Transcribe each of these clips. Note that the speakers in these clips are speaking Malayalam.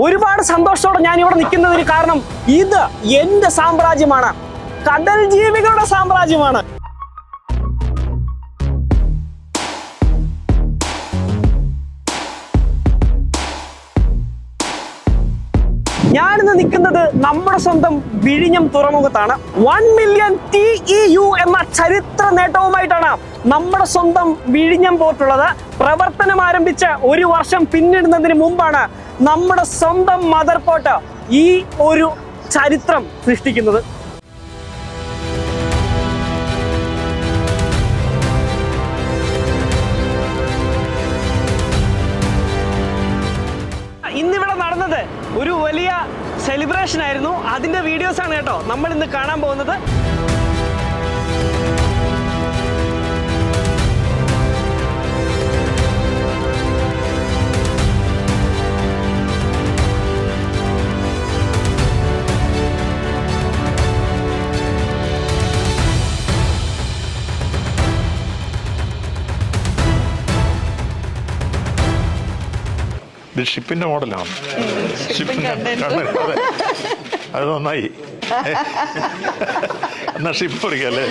ഒരുപാട് സന്തോഷത്തോടെ ഞാൻ ഇവിടെ നിൽക്കുന്നതിന് കാരണം ഇത് എന്റെ സാമ്രാജ്യമാണ്. കടൽ ജീവികളുടെ സാമ്രാജ്യമാണ്. ഞാനിന്ന് നിൽക്കുന്നത് നമ്മുടെ സ്വന്തം വിഴിഞ്ഞം തുറമുഖത്താണ്. One million T E U എന്ന ചരിത്ര നേട്ടവുമായിട്ടാണ് നമ്മുടെ സ്വന്തം വിഴിഞ്ഞം പോർട്ടുള്ളത്. പ്രവർത്തനം ആരംഭിച്ച് ഒരു വർഷം പിന്നിടുന്നതിന് മുമ്പാണ് നമ്മുടെ സ്വന്തം മദർ പോട്ട ഈ ഒരു ചരിത്രം സൃഷ്ടിക്കുന്നത്. ഇന്നിവിടെ നടന്നത് ഒരു വലിയ സെലിബ്രേഷൻ ആയിരുന്നു. അതിന്റെ വീഡിയോസ് ആണ് കേട്ടോ നമ്മൾ ഇന്ന് കാണാൻ പോകുന്നത്. ഇത് ഷിപ്പിന്റെ മോഡലാണ്. ഷിപ്പിന്റെ അതെ. അത് നന്നായി. എന്നാ ഷിപ്പ് പഠിക്കല്ലേ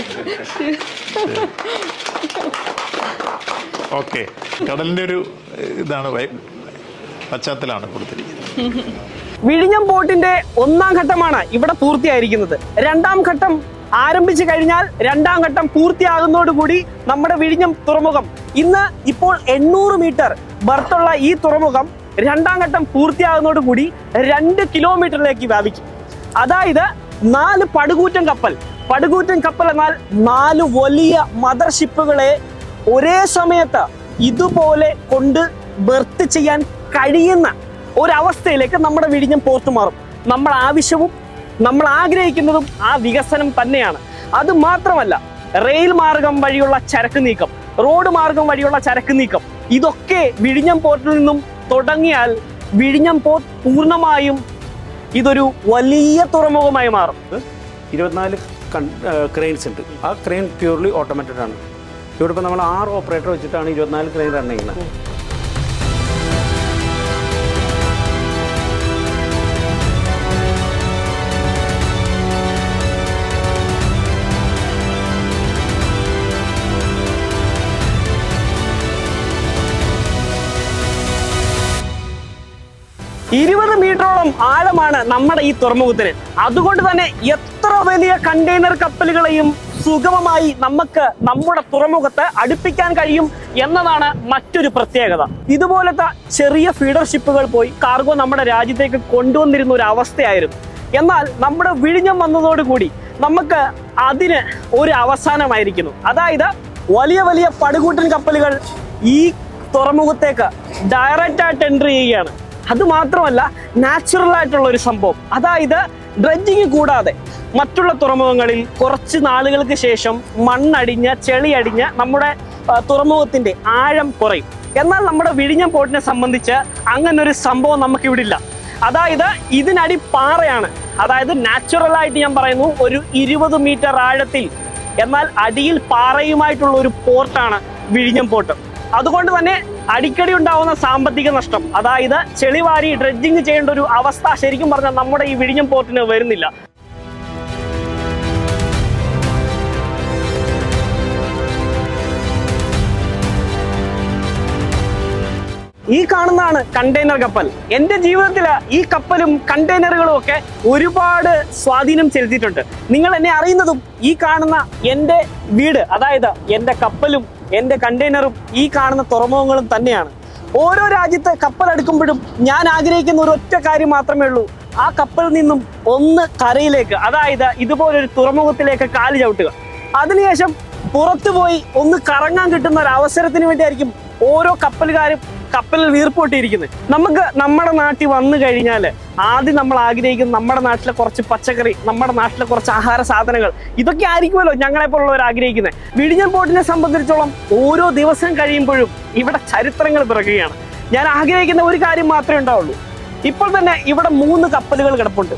ഓക്കെ. കടലിന്റെ ഒരു ഇതാണ് വൈ- പശ്ചാത്തലാണ് കൊടുത്തിരിക്കുന്നത്. വിഴിഞ്ഞം ബോട്ടിന്റെ ഒന്നാം ഘട്ടമാണ് ഇവിടെ പൂർത്തിയായിരിക്കുന്നത്. രണ്ടാം ഘട്ടം ആരംഭിച്ചു കഴിഞ്ഞാൽ രണ്ടാം ഘട്ടം പൂർത്തിയാകുന്നതോടുകൂടി നമ്മുടെ വിഴിഞ്ഞം തുറമുഖം. ഇന്ന് ഇപ്പോൾ എണ്ണൂറ് മീറ്റർ ബർത്തുള്ള ഈ തുറമുഖം രണ്ടാം ഘട്ടം പൂർത്തിയാകുന്നതോടുകൂടി രണ്ട് കിലോമീറ്ററിലേക്ക് വ്യാപിക്കും. അതായത് നാല് പടുകൂറ്റൻ കപ്പൽ. പടുകൂറ്റൻ കപ്പൽ എന്നാൽ നാല് വലിയ മദർഷിപ്പുകളെ ഒരേ സമയത്ത് ഇതുപോലെ കൊണ്ട് ബർത്ത് ചെയ്യാൻ കഴിയുന്ന ഒരവസ്ഥയിലേക്ക് നമ്മുടെ വിഴിഞ്ഞം പോർട്ട് മാറും. നമ്മൾ ആവശ്യവും നമ്മൾ ആഗ്രഹിക്കുന്നതും ആ വികസനം തന്നെയാണ്. അത് മാത്രമല്ല റെയിൽ മാർഗം വഴിയുള്ള ചരക്ക് നീക്കം റോഡ് മാർഗം വഴിയുള്ള ചരക്ക് നീക്കം ഇതൊക്കെ വിഴിഞ്ഞം പോർട്ടിൽ നിന്നും തുടങ്ങിയാൽ വിഴിഞ്ഞം പോർട്ട് പൂർണമായും ഇതൊരു വലിയ തുറമുഖമായി മാറും. ഇരുപത്തിനാല് ക്രെയിൻസ് ഉണ്ട്. ആ ക്രെയിൻ പ്യൂർലി ഓട്ടോമാറ്റഡ് ആണ്. ഇവിടെ ഇപ്പോൾ നമ്മൾ ആറ് ഓപ്പറേറ്റർ വെച്ചിട്ടാണ് ഇരുപത്തിനാല് ക്രെയിൻ റൺ ചെയ്യുന്നത്. ഇരുപത് മീറ്ററോളം ആഴമാണ് നമ്മുടെ ഈ തുറമുഖത്തിന്. അതുകൊണ്ട് തന്നെ എത്ര വലിയ കണ്ടെയ്നർ കപ്പലുകളെയും സുഗമമായി നമുക്ക് നമ്മുടെ തുറമുഖത്ത് അടുപ്പിക്കാൻ കഴിയും എന്നതാണ് മറ്റൊരു പ്രത്യേകത. ഇതുപോലത്തെ ചെറിയ ഫീഡർ ഷിപ്പുകൾ പോയി കാർഗോ നമ്മുടെ രാജ്യത്തേക്ക് കൊണ്ടുവന്നിരുന്ന ഒരു അവസ്ഥയായിരുന്നു. എന്നാൽ നമ്മുടെ വിഴിഞ്ഞം വന്നതോടുകൂടി നമുക്ക് അതിന് ഒരു അവസാനമായിരിക്കുന്നു. അതായത് വലിയ വലിയ പടുകൂട്ടൻ കപ്പലുകൾ ഈ തുറമുഖത്തേക്ക് ഡയറക്റ്റ് ആയിട്ട് എൻട്രി ചെയ്യുകയാണ്. അത് മാത്രമല്ല നാച്ചുറൽ ആയിട്ടുള്ള ഒരു സംഭവം. അതായത് ഡ്രഡ്ജിങ് കൂടാതെ മറ്റുള്ള തുറമുഖങ്ങളിൽ കുറച്ച് നാളുകൾക്ക് ശേഷം മണ്ണടിഞ്ഞ ചെളിയടിഞ്ഞ നമ്മുടെ തുറമുഖത്തിന്റെ ആഴം കുറയും. എന്നാൽ നമ്മുടെ വിഴിഞ്ഞം പോർട്ടിനെ സംബന്ധിച്ച് അങ്ങനെ ഒരു സംഭവം നമുക്കിവിടെ ഇല്ല അതായത് ഇതിനടി പാറയാണ്. അതായത് നാച്ചുറൽ ആയിട്ട് ഞാൻ പറയുന്നു ഒരു ഇരുപത് മീറ്റർ ആഴത്തിൽ. എന്നാൽ അടിയിൽ പാറയുമായിട്ടുള്ള ഒരു പോർട്ടാണ് വിഴിഞ്ഞം പോർട്ട് അതുകൊണ്ട് തന്നെ അടിക്കടി ഉണ്ടാവുന്ന സാമ്പത്തിക നഷ്ടം. അതായത് ചെളിവാരി ഡ്രഡ്ജിങ് ചെയ്യേണ്ട ഒരു അവസ്ഥ ശരിക്കും പറഞ്ഞാൽ നമ്മുടെ ഈ വിഴിഞ്ഞം പോർട്ടിന് വരുന്നില്ല. ഈ കാണുന്നതാണ് കണ്ടെയ്നർ കപ്പൽ. എന്റെ ജീവിതത്തിൽ ഈ കപ്പലും കണ്ടെയ്നറുകളും ഒക്കെ ഒരുപാട് സ്വാധീനം ചെലുത്തിയിട്ടുണ്ട്. നിങ്ങൾ എന്നെ അറിയുന്നതും ഈ കാണുന്ന എന്റെ വീട് അതായത് എന്റെ കപ്പലും എന്റെ കണ്ടെയ്നറും ഈ കാണുന്ന തുറമുഖങ്ങളും തന്നെയാണ്. ഓരോ രാജ്യത്ത് കപ്പൽ എടുക്കുമ്പോഴും ഞാൻ ആഗ്രഹിക്കുന്ന ഒരു ഒറ്റ കാര്യം മാത്രമേ ഉള്ളൂ. ആ കപ്പലിൽ നിന്നും ഒന്ന് കരയിലേക്ക് അതായത് ഇതുപോലൊരു തുറമുഖത്തിലേക്ക് കാൽ ചവിട്ടുക. അതിനുശേഷം പുറത്തു പോയി ഒന്ന് കറങ്ങാൻ കിട്ടുന്ന ഒരു അവസരത്തിന് വേണ്ടിയായിരിക്കും ഓരോ കപ്പലുകാരും കപ്പലിൽ വീർപ്പൊട്ടിയിരിക്കുന്നത് നമുക്ക് നമ്മുടെ നാട്ടിൽ വന്നു കഴിഞ്ഞാൽ ആദ്യം നമ്മൾ ആഗ്രഹിക്കുന്നത് നമ്മുടെ നാട്ടിലെ കുറച്ച് പച്ചക്കറി നമ്മുടെ നാട്ടിലെ കുറച്ച് ആഹാര സാധനങ്ങൾ. ഇതൊക്കെ ആയിരിക്കുമല്ലോ ഞങ്ങളെപ്പോലുള്ളവർ ആഗ്രഹിക്കുന്നത്. വിഴിഞ്ഞൻ ബോട്ടിനെ സംബന്ധിച്ചിടത്തോളം ഓരോ ദിവസം കഴിയുമ്പോഴും ഇവിടെ ചരിത്രങ്ങൾ പിറക്കുകയാണ്. ഞാൻ ആഗ്രഹിക്കുന്ന ഒരു കാര്യം മാത്രമേ ഉണ്ടാവുള്ളൂ. ഇപ്പോൾ തന്നെ ഇവിടെ മൂന്ന് കപ്പലുകൾ കിടപ്പുണ്ട്.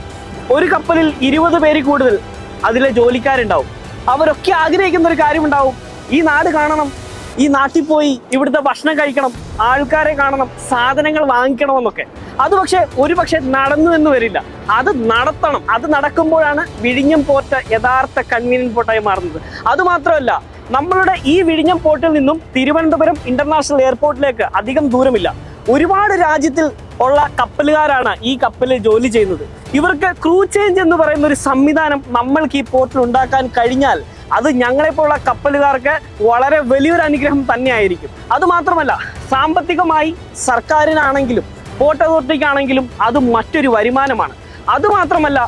ഒരു കപ്പലിൽ ഇരുപത് പേര് കൂടുതൽ അതിലെ ജോലിക്കാരുണ്ടാവും. അവരൊക്കെ ആഗ്രഹിക്കുന്ന ഒരു കാര്യമുണ്ടാവും ഈ നാട് കാണണം. ഈ നാട്ടിൽ പോയി ഇവിടുത്തെ ഭക്ഷണം കഴിക്കണം ആൾക്കാരെ കാണണം സാധനങ്ങൾ വാങ്ങിക്കണമെന്നൊക്കെ അത് പക്ഷേ ഒരു പക്ഷേ നടന്നു എന്ന് വരില്ല. അത് നടത്തണം. അത് നടക്കുമ്പോഴാണ് വിഴിഞ്ഞം പോർട്ട് യഥാർത്ഥ കൺവീനിയൻ പോർട്ടായി മാറുന്നത്. അതുമാത്രമല്ല നമ്മളുടെ ഈ വിഴിഞ്ഞം പോർട്ടിൽ നിന്നും തിരുവനന്തപുരം ഇന്റർനാഷണൽ എയർപോർട്ടിലേക്ക് അധികം ദൂരമില്ല. ഒരുപാട് രാജ്യത്തിൽ ഉള്ള കപ്പലുകാരാണ് ഈ കപ്പലിൽ ജോലി ചെയ്യുന്നത്. ഇവർക്ക് ക്രൂ ചേഞ്ച് എന്ന് പറയുന്ന ഒരു സംവിധാനം നമ്മൾക്ക് ഈ പോർട്ടിൽ ഉണ്ടാക്കാൻ കഴിഞ്ഞാൽ അത് ഞങ്ങളെപ്പോലുള്ള കപ്പലുകാർക്ക് വളരെ വലിയൊരു അനുഗ്രഹം തന്നെയായിരിക്കും. അതുമാത്രമല്ല സാമ്പത്തികമായി സർക്കാരിനാണെങ്കിലും പോർട്ട് അതോറിറ്റിക്കാണെങ്കിലും അത് മറ്റൊരു വരുമാനമാണ്. അതുമാത്രമല്ല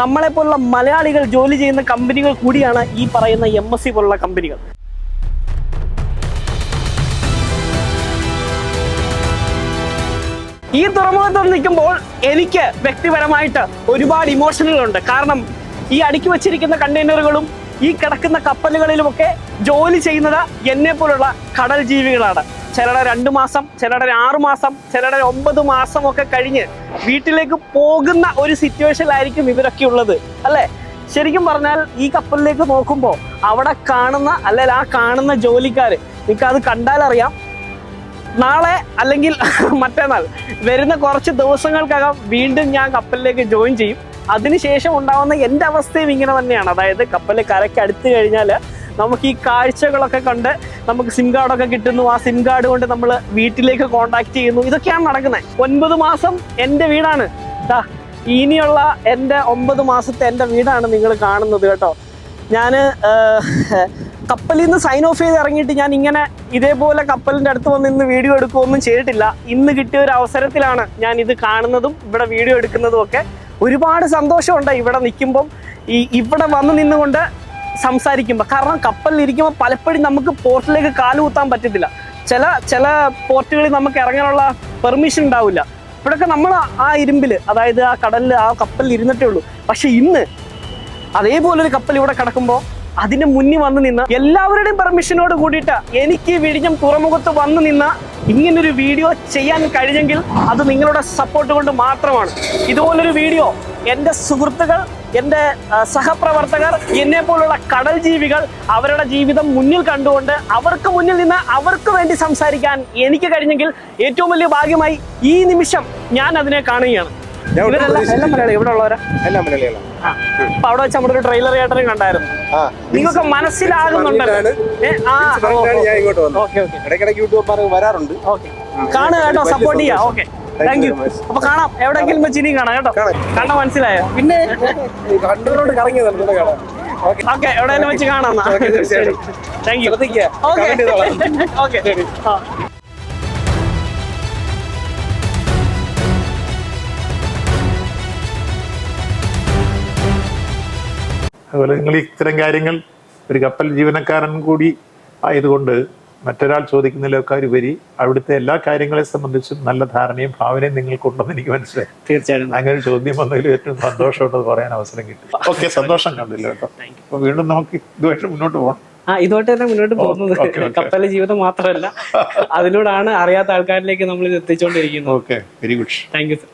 നമ്മളെപ്പോലുള്ള മലയാളികൾ ജോലി ചെയ്യുന്ന കമ്പനികൾ കൂടിയാണ് ഈ പറയുന്ന എം എസ് സി പോലുള്ള കമ്പനികൾ. ഈ തുറമുഖത്ത് നിൽക്കുമ്പോൾ എനിക്ക് വ്യക്തിപരമായിട്ട് ഒരുപാട് ഇമോഷനുകളുണ്ട് കാരണം ഈ അടുക്കി വച്ചിരിക്കുന്ന കണ്ടെയ്നറുകളും ഈ കിടക്കുന്ന കപ്പലുകളിലുമൊക്കെ ജോലി ചെയ്യുന്നത് എന്നെ പോലുള്ള കടൽ ജീവികളാണ്. ചിലരുടെ രണ്ട് മാസം ചിലരുടെ ആറ് മാസം ചിലരുടെ ഒമ്പത് മാസം ഒക്കെ കഴിഞ്ഞ് വീട്ടിലേക്ക് പോകുന്ന ഒരു സിറ്റുവേഷനിലായിരിക്കും ഇവരൊക്കെ ഉള്ളത് അല്ലേ? ശരിക്കും പറഞ്ഞാൽ ഈ കപ്പലിലേക്ക് നോക്കുമ്പോൾ അവിടെ കാണുന്ന അല്ലെങ്കിൽ ആ കാണുന്ന ജോലിക്കാർ നിങ്ങൾക്ക് അത് കണ്ടാലറിയാം. നാളെ അല്ലെങ്കിൽ മറ്റന്നാൾ വരുന്ന കുറച്ച് ദിവസങ്ങൾക്കകം വീണ്ടും ഞാൻ കപ്പലിലേക്ക് ജോയിൻ ചെയ്യും. അതിനുശേഷം ഉണ്ടാവുന്ന എന്റെ അവസ്ഥയും ഇങ്ങനെ തന്നെയാണ്. അതായത് കപ്പലിൽ കരയ്ക്ക് അടുത്ത് കഴിഞ്ഞാൽ നമുക്ക് ഈ കാഴ്ചകളൊക്കെ കണ്ട് നമുക്ക് സിം കാർഡൊക്കെ കിട്ടുന്നു. ആ സിം കാർഡ് കൊണ്ട് നമ്മൾ വീട്ടിലേക്ക് കോണ്ടാക്ട് ചെയ്യുന്നു. ഇതൊക്കെയാണ് നടക്കുന്നത്. ഒൻപത് മാസം എന്റെ വീടാണ്. ഇനിയുള്ള എന്റെ ഒമ്പത് മാസത്തെ എന്റെ വീടാണ് നിങ്ങൾ കാണുന്നത് കേട്ടോ. ഞാൻ കപ്പലിൽ നിന്ന് സൈൻ ഓഫ് ചെയ്ത് ഇറങ്ങിയിട്ട് ഞാൻ ഇങ്ങനെ ഇതേപോലെ കപ്പലിന്റെ അടുത്ത് വന്ന് ഇന്ന് വീഡിയോ എടുക്കുകയൊന്നും ചെയ്തിട്ടില്ല. ഇന്ന് കിട്ടിയ ഒരു അവസരത്തിലാണ് ഞാൻ ഇത് കാണുന്നതും ഇവിടെ വീഡിയോ എടുക്കുന്നതും ഒക്കെ. ഒരുപാട് സന്തോഷമുണ്ട് ഇവിടെ നിൽക്കുമ്പം. ഈ ഇവിടെ വന്ന് നിന്നുകൊണ്ട് സംസാരിക്കുമ്പോൾ കാരണം കപ്പലിൽ ഇരിക്കുമ്പോൾ പലപ്പോഴും നമുക്ക് പോർട്ടിലേക്ക് കാലുകുത്താൻ പറ്റത്തില്ല. ചില ചില പോർട്ടുകളിൽ നമുക്ക് ഇറങ്ങാനുള്ള പെർമിഷൻ ഉണ്ടാവില്ല. ഇവിടെയൊക്കെ നമ്മൾ ആ ഇരുമ്പിൽ അതായത് ആ കടലിൽ ആ കപ്പലിൽ ഇരുന്നിട്ടേ ഉള്ളൂ. പക്ഷെ ഇന്ന് അതേപോലൊരു കപ്പൽ ഇവിടെ കിടക്കുമ്പോൾ അതിന്റെ മുന്നിൽ വന്നു നിന്ന് എല്ലാവരുടെയും പെർമിഷനോട് കൂടിയിട്ട് എനിക്ക് വിഴിഞ്ഞം തുറമുഖത്ത് വന്ന് നിന്ന് ഇങ്ങനൊരു വീഡിയോ ചെയ്യാൻ കഴിഞ്ഞെങ്കിൽ അത് നിങ്ങളുടെ സപ്പോർട്ട് കൊണ്ട് മാത്രമാണ്. ഇതുപോലൊരു വീഡിയോ എന്റെ സുഹൃത്തുക്കൾ എന്റെ സഹപ്രവർത്തകർ എന്നെ പോലുള്ള കടൽ ജീവികൾ അവരുടെ ജീവിതം മുന്നിൽ കണ്ടുകൊണ്ട് അവർക്ക് മുന്നിൽ നിന്ന് അവർക്ക് വേണ്ടി സംസാരിക്കാൻ എനിക്ക് കഴിഞ്ഞെങ്കിൽ ഏറ്റവും വലിയ ഭാഗ്യമായി ഈ നിമിഷം ഞാൻ അതിനെ കാണുകയാണ്. എല്ലാം മലയാളി ഇവിടെ ഉള്ളവരാ? എല്ലാം മലയാളികളാണ്. അപ്പൊ അവിടെ വെച്ച് നമ്മുടെ ഒരു ട്രെയിലർ ചേട്ടനും കണ്ടായിരുന്നു നിങ്ങൾക്ക് മനസ്സിലാകുന്നുണ്ടല്ലോ ആ ഞാൻ ഇങ്ങോട്ട് ഓക്കെ ഇടയ്ക്കിടയ്ക്ക് യൂട്യൂബർ വരാറുണ്ട്. ഓക്കെ. കാണുക കേട്ടോ സപ്പോർട്ട് ചെയ്യാം. ഓക്കെ. Thank you. അപ്പൊ കാണാം. എവിടെയെങ്കിലും വെച്ച് ഇനിയും കാണാം കേട്ടോ. കാണാം. കണ്ട മനസ്സിലായോ? പിന്നെ കണ്ടോണ്ട് കറങ്ങി ഓക്കെ. ഓക്കെ എവിടെയെങ്കിലും വെച്ച് കാണാം. Thank you okay. ഓക്കെ. അതുപോലെ നിങ്ങൾ ഇത്തരം കാര്യങ്ങൾ ഒരു കപ്പൽ ജീവനക്കാരൻ കൂടി ആയതുകൊണ്ട് മറ്റൊരാൾ ചോദിക്കുന്നതിലൊക്കെ ഉപരി അവിടുത്തെ എല്ലാ കാര്യങ്ങളെ സംബന്ധിച്ചും നല്ല ധാരണയും ഭാവനയും നിങ്ങൾക്കുണ്ടെന്ന് എനിക്ക് മനസ്സിലായി. തീർച്ചയായിട്ടും. അങ്ങനെ ഒരു ചോദ്യം വന്നതിൽ ഏറ്റവും സന്തോഷമുള്ളത് പറയാൻ അവസരം കിട്ടി. ഓക്കെ സന്തോഷം കണ്ടില്ല കേട്ടോ. അപ്പൊ വീണ്ടും നമുക്ക് ഇതുമായിട്ട് മുന്നോട്ട് പോകണം ആ ഇതുമായിട്ട് തന്നെ മുന്നോട്ട് പോകുന്നത്. കപ്പലിലെ ജീവിതം മാത്രമല്ല. അതിലൂടെയാണ് അറിയാത്ത ആൾക്കാരിലേക്ക് നമ്മൾ ഇത് എത്തിച്ചുകൊണ്ടിരിക്കുന്നത് okay very good. Thank you sir